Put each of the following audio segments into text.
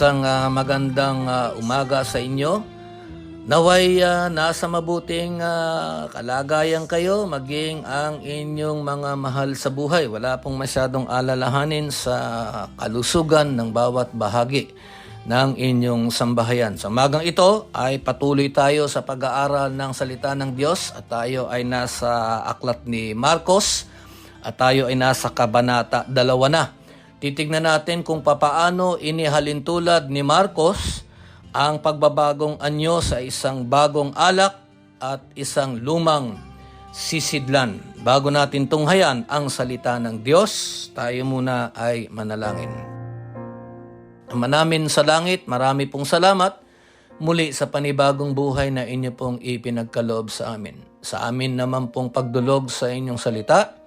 Isang ah, magandang ah, umaga sa inyo. Naway ah, nasa mabuting ah, kalagayan kayo maging ang inyong mga mahal sa buhay. Wala pong masyadong alalahanin sa kalusugan ng bawat bahagi ng inyong sambahayan. Sa umagang ito ay patuloy tayo sa pag-aaral ng salita ng Diyos at tayo ay nasa aklat ni Marcos at tayo ay nasa kabanata dalawa na. Titignan natin kung papaano inihalintulad ni Marcos ang pagbabagong anyo sa isang bagong alak at isang lumang sisidlan. Bago natin tunghayan ang salita ng Diyos, tayo muna ay manalangin. Ama namin sa langit, marami pong salamat muli sa panibagong buhay na inyo pong ipinagkaloob sa amin. Sa amin naman pong pagdulog sa inyong salita,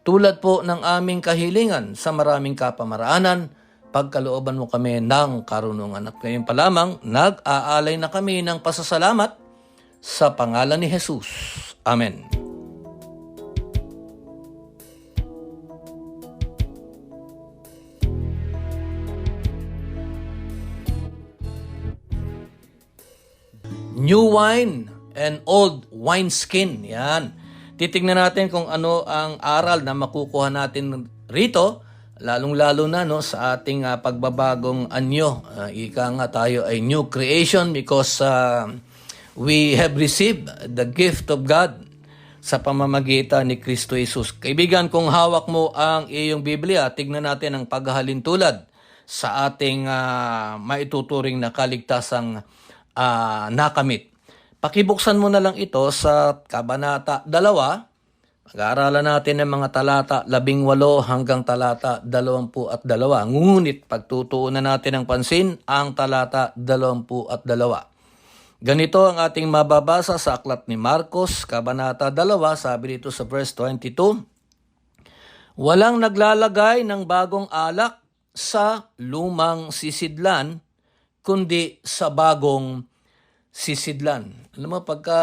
tulad po ng aming kahilingan sa maraming kapamaraanan, pagkalooban mo kami ng karunungan. At ngayon pa lamang, nag-aalay na kami ng pasasalamat sa pangalan ni Jesus. Amen. New wine and old wineskin. Yan. Titignan natin kung ano ang aral na makukuha natin rito, lalong-lalo na no, sa ating ah, pagbabagong anyo. Ah, ika nga tayo ay new creation because ah, we have received the gift of God sa pamamagitan ni Kristo Jesus. Kaibigan, kung hawak mo ang iyong Biblia, tignan natin ang paghahalintulad sa ating ah, maituturing na kaligtasang ah, nakamit. Pakibuksan mo na lang ito sa Kabanata 2. Mag-aaralan natin ng mga talata 18 hanggang talata 22. Ngunit pagtutuunan natin ng pansin ang talata 22. Ganito ang ating mababasa sa aklat ni Marcos, Kabanata 2, sabi dito sa verse 22, Walang naglalagay ng bagong alak sa lumang sisidlan, kundi sa bagong sisidlan. Alam mo, pagka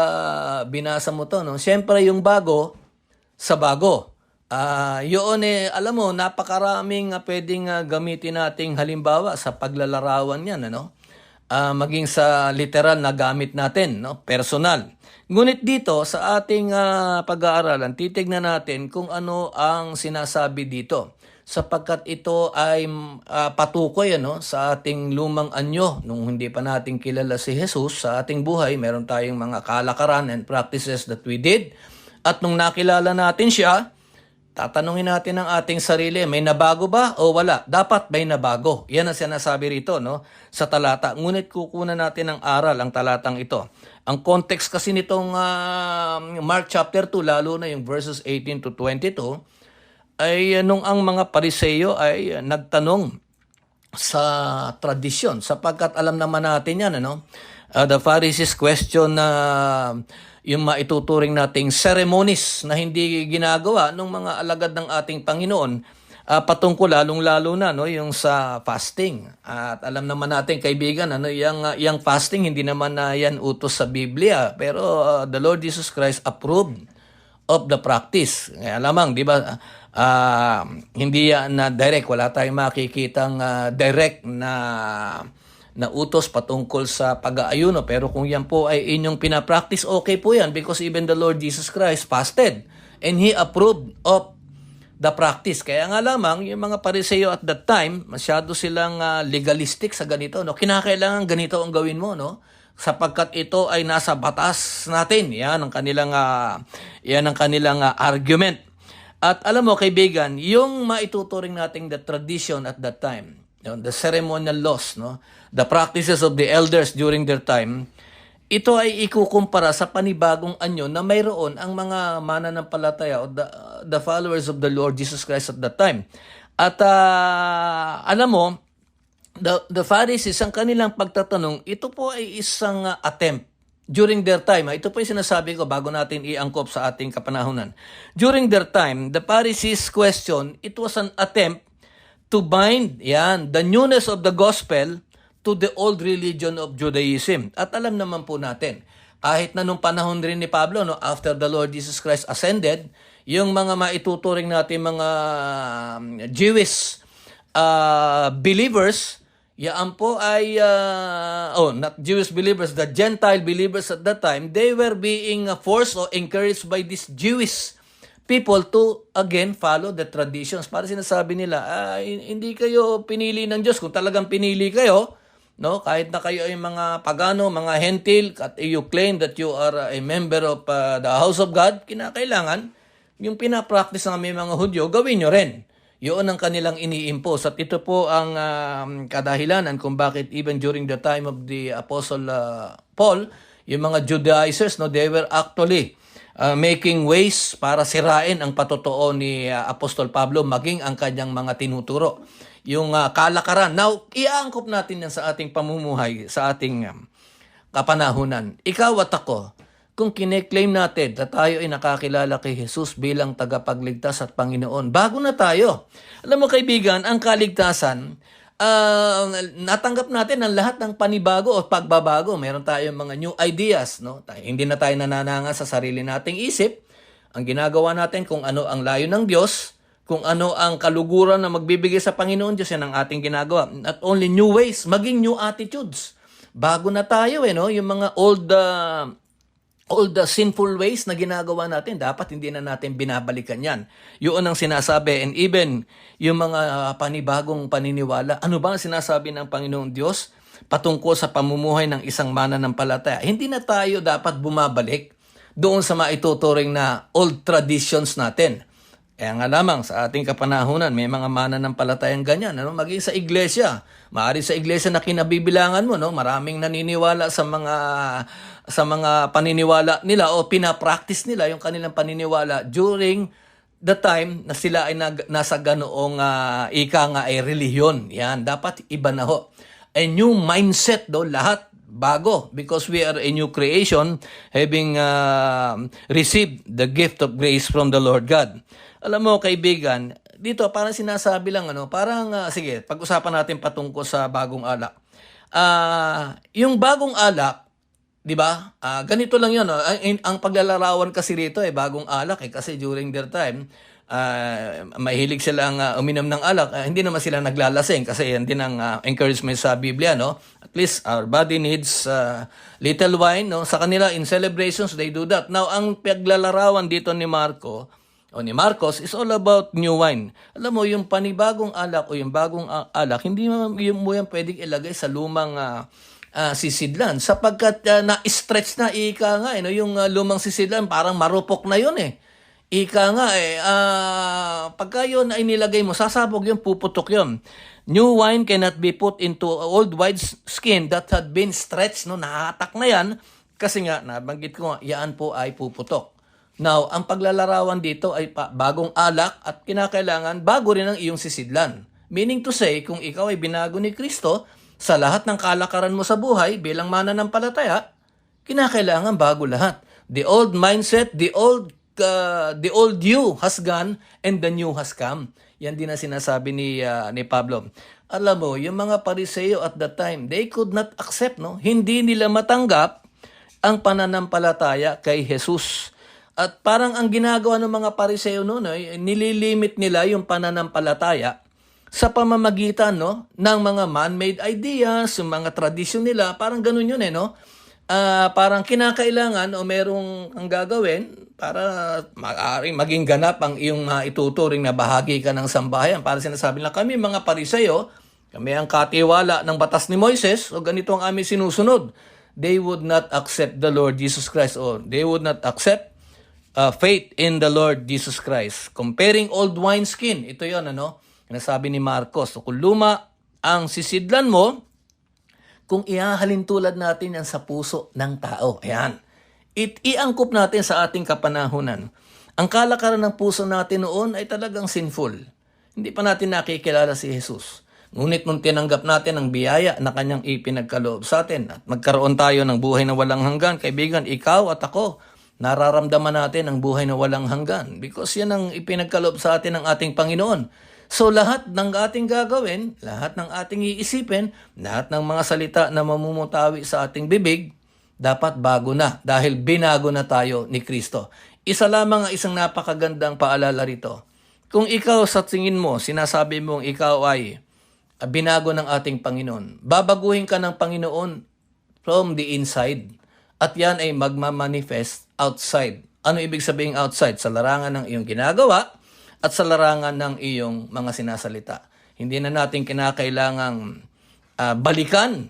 binasa mo to, no? siyempre yung bago sa bago. Ah, yun eh, alam mo, napakaraming uh, pwedeng ah, gamitin nating halimbawa sa paglalarawan yan, ano? Ah, maging sa literal na gamit natin, no? Personal. Ngunit dito sa ating ah, pag-aaralan, titignan natin kung ano ang sinasabi dito sapagkat ito ay ah, patukoy ano sa ating lumang anyo. Nung hindi pa natin kilala si Jesus sa ating buhay meron tayong mga kalakaran and practices that we did. At nung nakilala natin siya tatanungin natin ang ating sarili may nabago ba o wala? Dapat may nabago. Yan ang sinasabi rito no sa talata. Ngunit kukunan natin ang aral ang talatang ito. Ang context kasi nitong ah, Mark chapter 2 lalo na yung verses 18 to 22 ay uh, nung ang mga pariseyo ay uh, nagtanong sa tradisyon sapagkat alam naman natin yan ano Uh, the Pharisees question na yung maituturing nating ceremonies na hindi ginagawa ng mga alagad ng ating Panginoon uh, patungkol lalong-lalo na no yung sa fasting at alam naman natin kaibigan ano yung uh, yung fasting hindi naman na yan utos sa Biblia pero uh, the Lord Jesus Christ approved of the practice. Kaya lamang, di ba, ah, hindi yan na direct, wala tayong makikitang ah, direct na na utos patungkol sa pag-aayuno. Pero kung yan po ay inyong pinapractice, okay po yan because even the Lord Jesus Christ fasted and He approved of the practice. Kaya nga lamang, yung mga pariseo at that time, masyado silang ah, legalistic sa ganito. No? Kinakailangan ganito ang gawin mo. No? sapagkat ito ay nasa batas natin. Yan ang kanilang ah, yan ang kanilang ah, argument. At alam mo kaibigan, yung maituturing nating the tradition at that time, the ceremonial laws, no, the practices of the elders during their time, ito ay ikukumpara sa panibagong anyo na mayroon ang mga mananampalataya o the, the followers of the Lord Jesus Christ at that time. At ah, alam mo, the, the Pharisees, ang kanilang pagtatanong, ito po ay isang uh, attempt during their time. ah, Ito po yung sinasabi ko bago natin iangkop sa ating kapanahunan. During their time, the Pharisees' question, it was an attempt to bind yan, the newness of the gospel to the old religion of Judaism. At alam naman po natin, kahit na nung panahon rin ni Pablo, no, after the Lord Jesus Christ ascended, yung mga maituturing natin mga um, Jewish uh, believers, yaan po ay, uh, oh, not Jewish believers, the Gentile believers at that time, they were being forced or encouraged by these Jewish people to again follow the traditions. Para sinasabi nila, ah, hindi kayo pinili ng Diyos. Kung talagang pinili kayo, no, kahit na kayo ay mga pagano, mga hentil, at you claim that you are a member of uh, the house of God, kinakailangan yung pinapractice ng may mga Hudyo, gawin nyo rin. Yun ang kanilang ini-impose. At ito po ang um, kadahilanan kung bakit even during the time of the Apostle uh, Paul, yung mga Judaizers, no, they were actually uh, making ways para sirain ang patotoo ni uh, Apostol Pablo maging ang kanyang mga tinuturo. Yung uh, kalakaran. Now, iaangkop natin yan sa ating pamumuhay, sa ating um, kapanahunan. Ikaw at ako, kung kineklaim natin na tayo ay nakakilala kay Jesus bilang tagapagligtas at Panginoon, bago na tayo. Alam mo kaibigan, ang kaligtasan, ah, natanggap natin ang lahat ng panibago o pagbabago. Meron tayong mga new ideas. No? Hindi na tayo nanananga sa sarili nating isip. Ang ginagawa natin kung ano ang layo ng Diyos, kung ano ang kaluguran na magbibigay sa Panginoon Diyos, yan ang ating ginagawa. Not only new ways, maging new attitudes. Bago na tayo eh, no? Yung mga old ah, all the sinful ways na ginagawa natin, dapat hindi na natin binabalikan yan. Yun ang sinasabi. And even yung mga panibagong paniniwala, ano ba ang sinasabi ng Panginoong Diyos patungkol sa pamumuhay ng isang mananampalataya? Hindi na tayo dapat bumabalik doon sa maituturing na old traditions natin. Kaya nga lamang sa ating kapanahunan, may mga mananampalatayang ganyan. Ano? Maging sa iglesia. Maari sa iglesia na kinabibilangan mo, no? maraming naniniwala sa mga sa mga paniniwala nila o pinapractice nila yung kanilang paniniwala during the time na sila ay nag, nasa ganoong ah, ika nga ay relihiyon. Yan, dapat iba na ho. A new mindset do lahat bago because we are a new creation having ah, received the gift of grace from the Lord God. Alam mo kaibigan, dito parang sinasabi lang ano, parang ah, sige, pag-usapan natin patungkol sa bagong alak. Ah, yung bagong alak 'di ba? Ah, ganito lang 'yon. no? Ang, ang paglalarawan kasi rito eh bagong alak eh kasi during their time ah, mahilig silang ah, uminom ng alak. Ah, hindi naman sila naglalasing kasi yan din ang ah, encouragement sa Biblia, no? At least our body needs ah, little wine, no? Sa kanila in celebrations they do that. Now, ang paglalarawan dito ni Marco o ni Marcos is all about new wine. Alam mo, yung panibagong alak o yung bagong alak, hindi yung mo yan pwedeng ilagay sa lumang ah, ah, sisidlan sapagkat ah, na-stretch na ika nga eh, no? yung ah, lumang sisidlan parang marupok na yun eh. Ika nga eh, ah, pagka yun ay nilagay mo, sasabog yun, puputok yun. New wine cannot be put into old wine skin that had been stretched, no? Nahatak na yan. Kasi nga, nabanggit ko nga, yan po ay puputok. Now, ang paglalarawan dito ay pa, bagong alak at kinakailangan bago rin ang iyong sisidlan. Meaning to say, kung ikaw ay binago ni Kristo, sa lahat ng kalakaran mo sa buhay bilang mananampalataya, kinakailangan bago lahat. The old mindset, the old uh, the old you has gone and the new has come. Yan din ang sinasabi ni uh, ni Pablo. Alam mo, yung mga pariseo at that time, they could not accept, no? Hindi nila matanggap ang pananampalataya kay Jesus. At parang ang ginagawa ng mga pariseo noon ay nililimit nila yung pananampalataya sa pamamagitan no ng mga man-made ideas, yung mga tradisyon nila, parang ganun yun eh no. Ah, parang kinakailangan o merong ang gagawin para maaring maging ganap ang iyong mga ituturing na bahagi ka ng sambahayan. Para sinasabi lang kami mga pariseo, kami ang katiwala ng batas ni Moises o ganito ang aming sinusunod. they would not accept the Lord Jesus Christ or they would not accept uh, faith in the Lord Jesus Christ. Comparing old wineskin, ito yon ano, nasabi ni Marcos. Kung luma ang sisidlan mo, kung ihahalin tulad natin yan sa puso ng tao. Ayan. It, iangkop natin sa ating kapanahunan. Ang kalakaran ng puso natin noon ay talagang sinful. Hindi pa natin nakikilala si Jesus. Ngunit nung tinanggap natin ang biyaya na kanyang ipinagkaloob sa atin at magkaroon tayo ng buhay na walang hanggan, kaibigan, ikaw at ako, nararamdaman natin ang buhay na walang hanggan because yan ang ipinagkaloob sa atin ng ating Panginoon. So lahat ng ating gagawin, lahat ng ating iisipin, lahat ng mga salita na mamumutawi sa ating bibig, dapat bago na dahil binago na tayo ni Kristo. Isa lamang ang isang napakagandang paalala rito. Kung ikaw sa tingin mo, sinasabi mong ikaw ay binago ng ating Panginoon, babaguhin ka ng Panginoon from the inside. At yan ay magmamanifest outside. Ano ibig sabihin outside? Sa larangan ng iyong ginagawa at sa larangan ng iyong mga sinasalita. Hindi na natin kinakailangang ah, balikan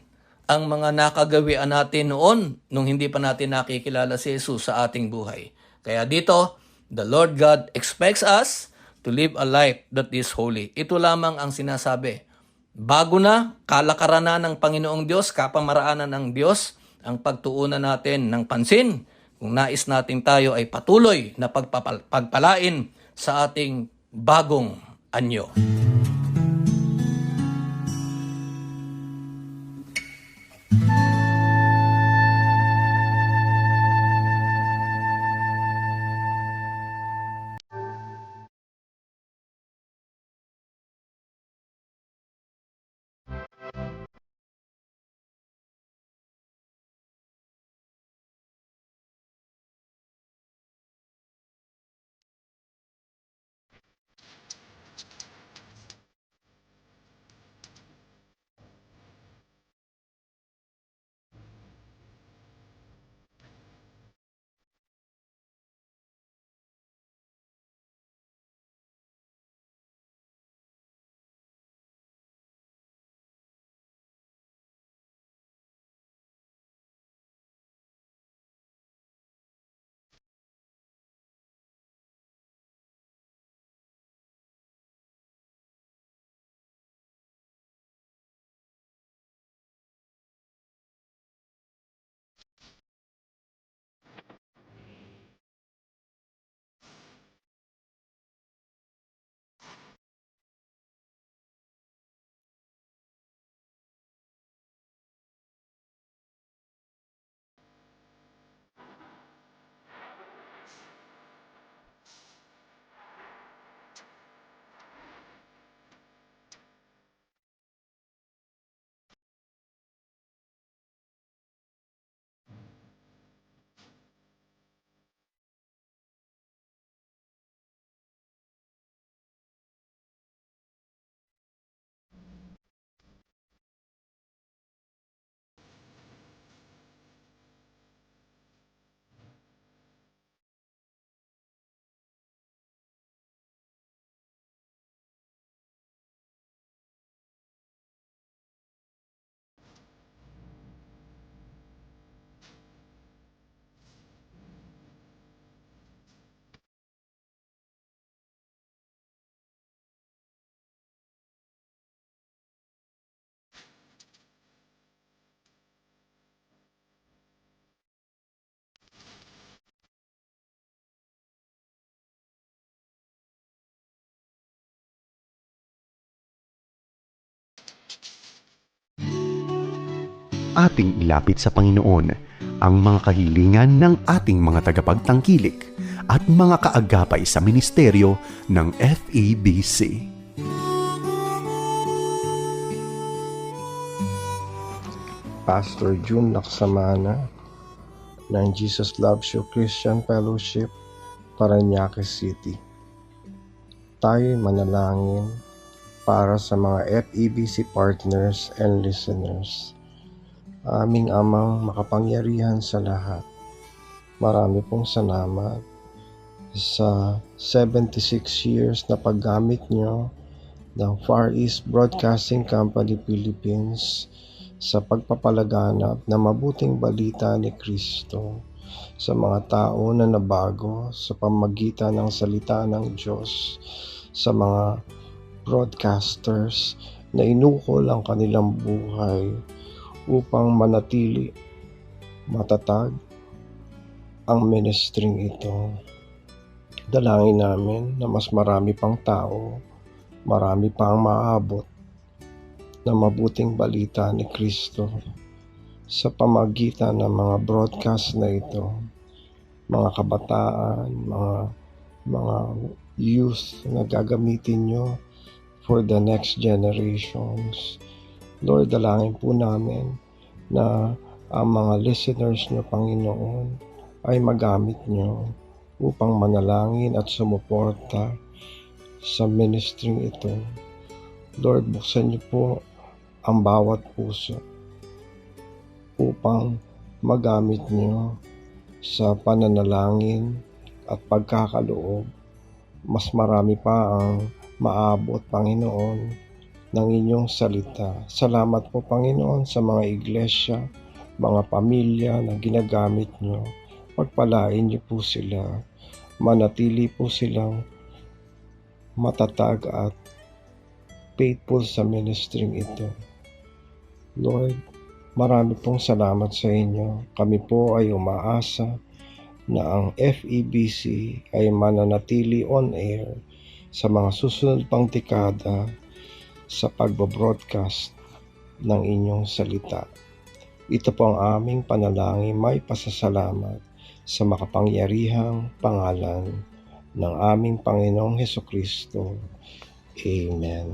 ang mga nakagawian natin noon nung hindi pa natin nakikilala si Jesus sa ating buhay. Kaya dito, the Lord God expects us to live a life that is holy. Ito lamang ang sinasabi. Bago na, kalakaran na ng Panginoong Diyos, kapamaraanan ng Diyos, ang pagtuunan natin ng pansin kung nais natin tayo ay patuloy na pagpapal- pagpalain sa ating bagong anyo. Ating ilapit sa Panginoon ang mga kahilingan ng ating mga tagapagtangkilik at mga kaagapay sa ministeryo ng FEBC. Pastor June Laksamana ng Jesus Loves You Christian Fellowship, Paranaque City. Tayo manalangin para sa mga FEBC partners and listeners. Aming amang makapangyarihan sa lahat. Marami pong salamat sa 76 years na paggamit nyo ng Far East Broadcasting Company Philippines sa pagpapalaganap na mabuting balita ni Kristo sa mga tao na nabago sa pamagitan ng salita ng Diyos sa mga broadcasters na inukol ang kanilang buhay upang manatili matatag ang ministering ito. Dalangin namin na mas marami pang tao, marami pang maabot na mabuting balita ni Kristo sa pamagitan ng mga broadcast na ito. Mga kabataan, mga mga youth na gagamitin nyo for the next generations. Lord, dalangin po namin na ang mga listeners nyo, Panginoon, ay magamit nyo upang manalangin at sumuporta sa ministry ito. Lord, buksan niyo po ang bawat puso upang magamit niyo sa pananalangin at pagkakaloob. Mas marami pa ang maabot, Panginoon, ng inyong salita. Salamat po, Panginoon, sa mga iglesia, mga pamilya na ginagamit niyo. Pagpalain niyo po sila. Manatili po silang matatag at faithful sa ministering ito. Lord, marami pong salamat sa inyo. Kami po ay umaasa na ang FEBC ay mananatili on air sa mga susunod pang dekada sa pagbabroadcast ng inyong salita. Ito po ang aming panalangin may pasasalamat sa makapangyarihang pangalan ng aming Panginoong Heso Kristo. Amen.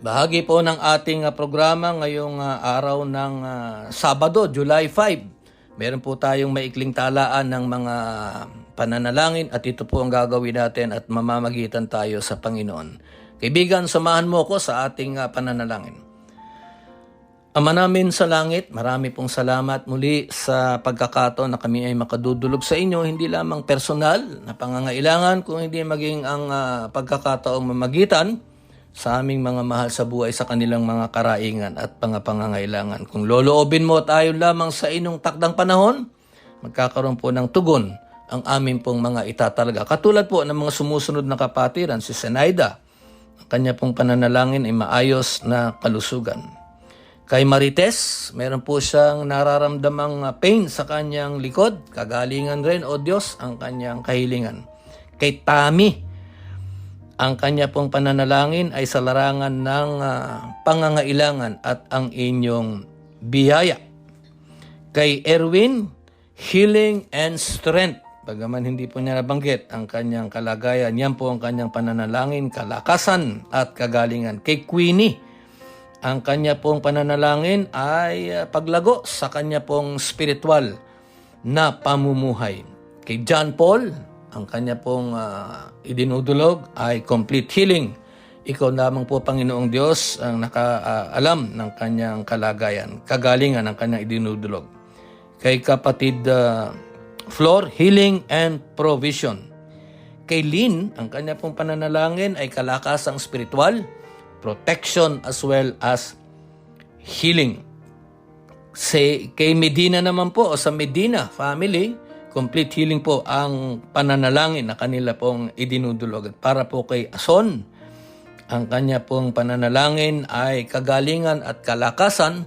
Bahagi po ng ating ah, programa ngayong ah, araw ng ah, Sabado, July 5. Meron po tayong maikling talaan ng mga pananalangin at ito po ang gagawin natin at mamamagitan tayo sa Panginoon. Kaibigan, samahan mo ko sa ating ah, pananalangin. Ama namin sa langit, marami pong salamat muli sa pagkakataon na kami ay makadudulob sa inyo, hindi lamang personal na pangangailangan, kung hindi maging ang ah, pagkakataong mamagitan sa aming mga mahal sa buhay sa kanilang mga karaingan at mga pangangailangan. Kung loloobin mo tayo lamang sa inong takdang panahon, magkakaroon po ng tugon ang aming pong mga itatalaga. Katulad po ng mga sumusunod na kapatiran, si Senaida, ang kanya pong pananalangin ay maayos na kalusugan. Kay Marites, meron po siyang nararamdamang uh, pain sa kanyang likod. Kagalingan rin, O Diyos, ang kanyang kahilingan. Kay Tami, ang kanya pong pananalangin ay sa larangan ng ah, pangangailangan at ang inyong biyaya. Kay Erwin, healing and strength. Bagaman hindi po niya nabanggit ang kanyang kalagayan, yan po ang kanyang pananalangin, kalakasan at kagalingan. Kay Queenie, ang kanya pong pananalangin ay ah, paglago sa kanya pong spiritual na pamumuhay. Kay John Paul, ang kanya pong ah, idinudulog ay complete healing. Ikaw lamang po, Panginoong Diyos, ang nakaalam ng kanyang kalagayan, kagalingan ng kanyang idinudulog. Kay kapatid ah, Flor, healing and provision. Kay Lynn, ang kanya pong pananalangin ay kalakasang spiritual, protection as well as healing. Say, kay Medina naman po, o sa Medina family, complete healing po ang pananalangin na kanila pong idinudulog. At para po kay Ason, ang kanya pong pananalangin ay kagalingan at kalakasan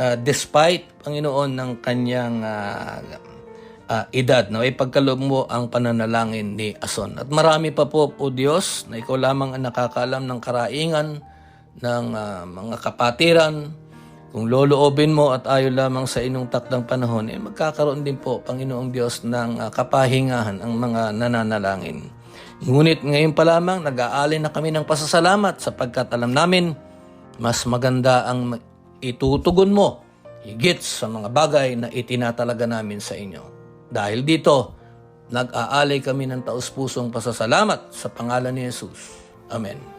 uh, despite, Panginoon, ng kanyang uh, uh, edad. No? Ipagkaloob mo ang pananalangin ni Ason. At marami pa po, O Diyos, na ikaw lamang ang nakakaalam ng karaingan ng uh, mga kapatiran, kung loloobin mo at ayon lamang sa inong takdang panahon, eh magkakaroon din po, Panginoong Diyos, ng uh, kapahingahan ang mga nananalangin. Ngunit ngayon pa lamang, nag-aalin na kami ng pasasalamat sapagkat alam namin, mas maganda ang itutugon mo higit sa mga bagay na itinatalaga namin sa inyo. Dahil dito, nag-aalay kami ng taus-pusong pasasalamat sa pangalan ni Jesus. Amen.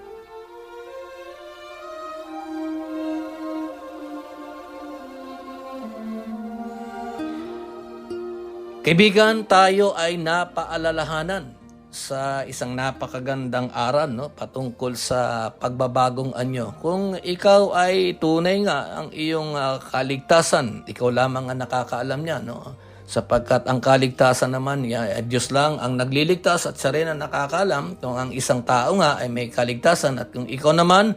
Kaibigan, tayo ay napaalalahanan sa isang napakagandang aral no patungkol sa pagbabagong anyo. Kung ikaw ay tunay nga ang iyong ah, kaligtasan, ikaw lamang ang nakakaalam niya no. Sapagkat ang kaligtasan naman ya Diyos lang ang nagliligtas at siya rin ang nakakaalam kung ang isang tao nga ay may kaligtasan at kung ikaw naman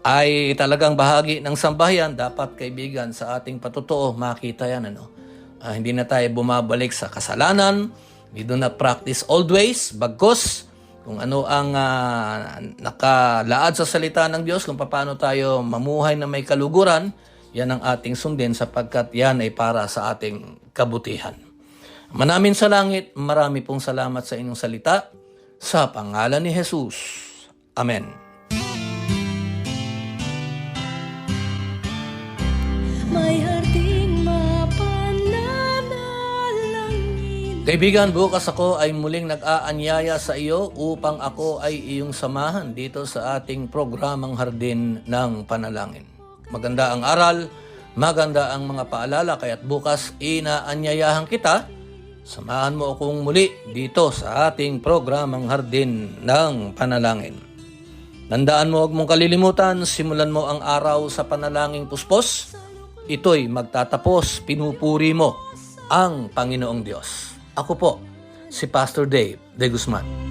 ay talagang bahagi ng sambahayan, dapat kaibigan sa ating patutuo makita yan ano. Ah, hindi na tayo bumabalik sa kasalanan. We do not practice old ways, bagkos kung ano ang ah, nakalaad sa salita ng Diyos, kung paano tayo mamuhay na may kaluguran, yan ang ating sundin sapagkat yan ay para sa ating kabutihan. Manamin sa langit, marami pong salamat sa inyong salita. Sa pangalan ni Jesus. Amen. Kaibigan, bukas ako ay muling nag-aanyaya sa iyo upang ako ay iyong samahan dito sa ating programang Hardin ng Panalangin. Maganda ang aral, maganda ang mga paalala, kaya't bukas inaanyayahan kita. Samahan mo akong muli dito sa ating programang Hardin ng Panalangin. Tandaan mo, huwag mong kalilimutan, simulan mo ang araw sa panalangin puspos. Ito'y magtatapos, pinupuri mo ang Panginoong Diyos. Ako po, si Pastor Dave De Guzman.